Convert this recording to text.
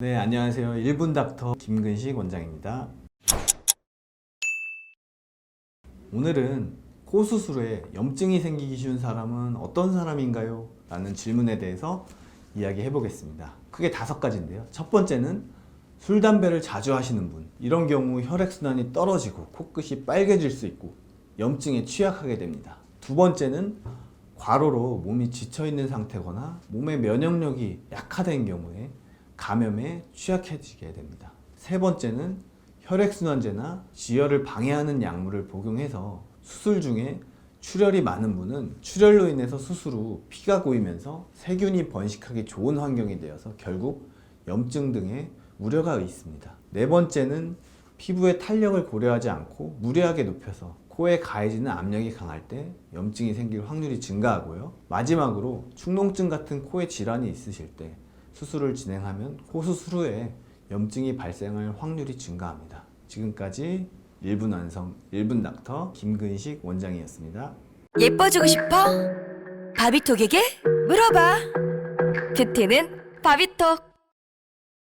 네, 안녕하세요. 1분 닥터 김근식 원장입니다. 오늘은 코 수술에 염증이 생기기 쉬운 사람은 어떤 사람인가요? 라는 질문에 대해서 이야기해 보겠습니다. 크게 다섯 가지인데요. 첫 번째는 술, 담배를 자주 하시는 분. 이런 경우 혈액순환이 떨어지고 코끝이 빨개질 수 있고 염증에 취약하게 됩니다. 두 번째는 과로로 몸이 지쳐 있는 상태거나 몸의 면역력이 약화된 경우에 감염에 취약해지게 됩니다. 세 번째는 혈액순환제나 지혈을 방해하는 약물을 복용해서 수술 중에 출혈이 많은 분은 출혈로 인해서 수술 후 피가 고이면서 세균이 번식하기 좋은 환경이 되어서 결국 염증 등의 우려가 있습니다. 네 번째는 피부의 탄력을 고려하지 않고 무리하게 높여서 코에 가해지는 압력이 강할 때 염증이 생길 확률이 증가하고요. 마지막으로 축농증 같은 코의 질환이 있으실 때 수술을 진행하면 코 수술 후에 염증이 발생할 확률이 증가합니다. 지금까지 1분 완성 1분 닥터 김근식 원장이었습니다. 예뻐지고 싶어? 바비톡에게 물어봐. 뷰티는 바비톡.